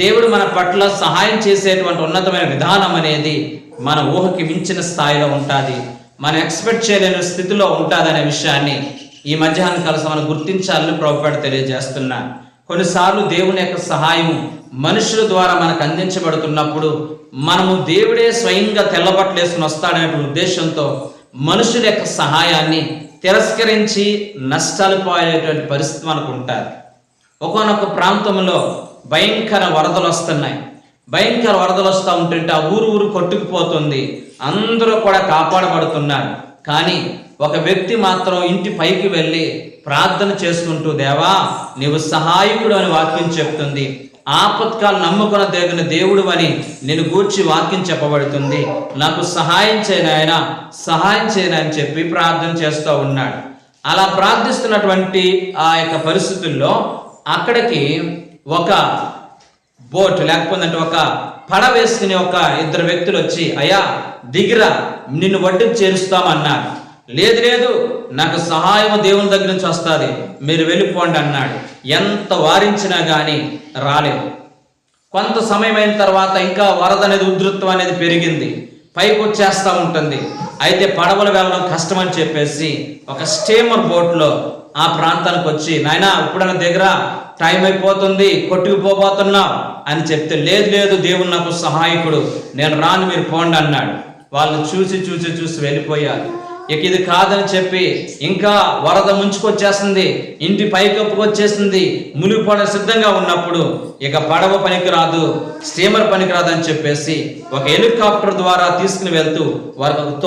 దేవుడు మన పట్ల సహాయం చేసేటువంటి ఉన్నతమైన విధానం అనేది మన ఊహకి మించిన స్థాయిలో ఉంటుంది. మనం ఎక్స్పెక్ట్ చేయలేని స్థితిలో ఉంటుందనే విషయాన్ని ఈ మధ్యాహ్న కలిసి మనం గుర్తించాలని ప్రభుపాటు తెలియజేస్తున్నా. కొన్నిసార్లు దేవుని యొక్క సహాయం మనుషుల ద్వారా మనకు అందించబడుతున్నప్పుడు మనము దేవుడే స్వయంగా తెల్లబట్టలేసుకుని వస్తాడనే ఉద్దేశంతో మనుషుల యొక్క సహాయాన్ని తిరస్కరించి నష్టాలు పోయేటువంటి పరిస్థితి మనకు ఉంటుంది. ఒకనొక ప్రాంతంలో భయంకర వరదలు వస్తున్నాయి. భయంకర వరదలు వస్తూ ఉంటుంటే ఆ ఊరు ఊరు కొట్టుకుపోతుంది. అందరూ కూడా కాపాడబడుతున్నారు. కానీ ఒక వ్యక్తి మాత్రం ఇంటి పైకి వెళ్ళి ప్రార్థన చేసుకుంటూ దేవా నీవు సహాయకుడు అని వాక్యం చెప్తుంది. ఆపత్కాలు నమ్ముకున్న దేవుని దేవుడు అని నేను గూర్చి వాక్యం చెప్పబడుతుంది. నాకు సహాయం చేయను ఆయన సహాయం చేయను అని చెప్పి ప్రార్థన చేస్తూ ఉన్నాడు. అలా ప్రార్థిస్తున్నటువంటి ఆ యొక్క పరిస్థితుల్లో అక్కడికి ఒక బోట్ లేకపోతే ఒక పడ వేసుకునే ఒక ఇద్దరు వ్యక్తులు వచ్చి అయ్యా దిగిరా నిన్ను వడ్డీకి చేరుస్తామన్నారు లేదు లేదు నాకు సహాయం దేవుని దగ్గర నుంచి వస్తుంది మీరు వెళ్ళిపోండి అన్నాడు. ఎంత వారించినా కానీ రాలేదు. కొంత సమయం అయిన తర్వాత ఇంకా వరద అనేది ఉధృత్వం అనేది పెరిగింది. పైకి వచ్చేస్తూ ఉంటుంది. అయితే పడవలు వెళ్ళడం కష్టమని చెప్పేసి ఒక స్టీమర్ బోట్లో ఆ ప్రాంతానికి వచ్చి నాయనా నా దగ్గర టైం అయిపోతుంది కొట్టుకుపోబోతున్నావు అని చెప్తే లేదు లేదు దేవుడు నాకు సహాయకుడు నేను రాను మీరు పోండి అన్నాడు. వాళ్ళు చూసి చూసి చూసి వెళ్ళిపోయారు. ఇక ఇది కాదని చెప్పి ఇంకా వరద ముంచుకొచ్చేస్తుంది ఇంటి పైకప్పుకు వచ్చేసింది సిద్ధంగా ఉన్నప్పుడు ఇక పడవ పనికిరాదు స్టీమర్ పనికిరాదు అని చెప్పేసి ఒక హెలికాప్టర్ ద్వారా తీసుకుని వెళ్తూ వారికి ఒక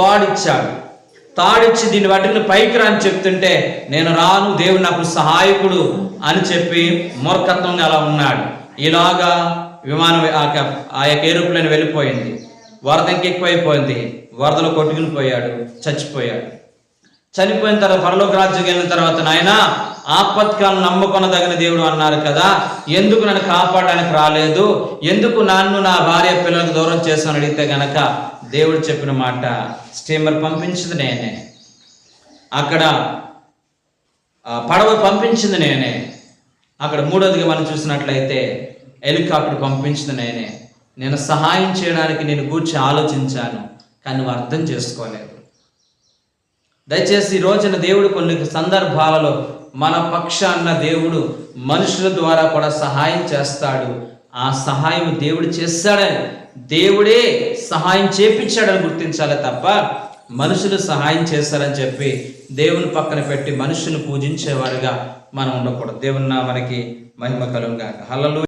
తాడిచ్చి దీన్ని వాటిని పైకి రాని చెప్తుంటే నేను రాను దేవుడు నాకు సహాయకుడు అని చెప్పి మూర్ఖత్వంగా అలా ఉన్నాడు. ఇలాగా విమానం ఆ యొక్క- ఆ యొక్క ఏరోప్లేన్ వెళ్ళిపోయింది. వరద ఇంకెక్కువైపోయింది వరదలో కొట్టుకుని పోయాడు. చచ్చిపోయాడు. చనిపోయిన తర్వాత పరలోక రాజ్యం వెళ్ళిన తర్వాత నాయన ఆపత్కాలను నమ్ముకొనదగిన దేవుడు అన్నారు కదా. ఎందుకు నన్ను కాపాడడానికి రాలేదు? ఎందుకు నన్ను నా భార్య పిల్లలకు దూరం చేశాను అడిగితే గనక దేవుడు చెప్పిన మాట స్టీమర్ పంపించింది నేనే. అక్కడ పడవ పంపించింది నేనే. అక్కడ మూడోదిగా మనం చూసినట్లయితే హెలికాప్టర్ పంపించింది నేనే. నేను సహాయం చేయడానికి నేను కూర్చి ఆలోచించాను కానీ నువ్వు అర్థం చేసుకోలేదు. దయచేసి ఈ రోజున దేవుడు కొన్ని సందర్భాలలో మన పక్షాన్న దేవుడు మనుషుల ద్వారా కూడా సహాయం చేస్తాడు. ఆ సహాయం దేవుడు చేస్తాడని దేవుడే సహాయం చేపించాడని గుర్తించాలి తప్ప మనుషులు సహాయం చేస్తారని చెప్పి దేవుని పక్కన పెట్టి మనుషులు పూజించేవారుగా మనం ఉండకూడదు. దేవుని మనకి మహిమ కలుగుగాక హలలు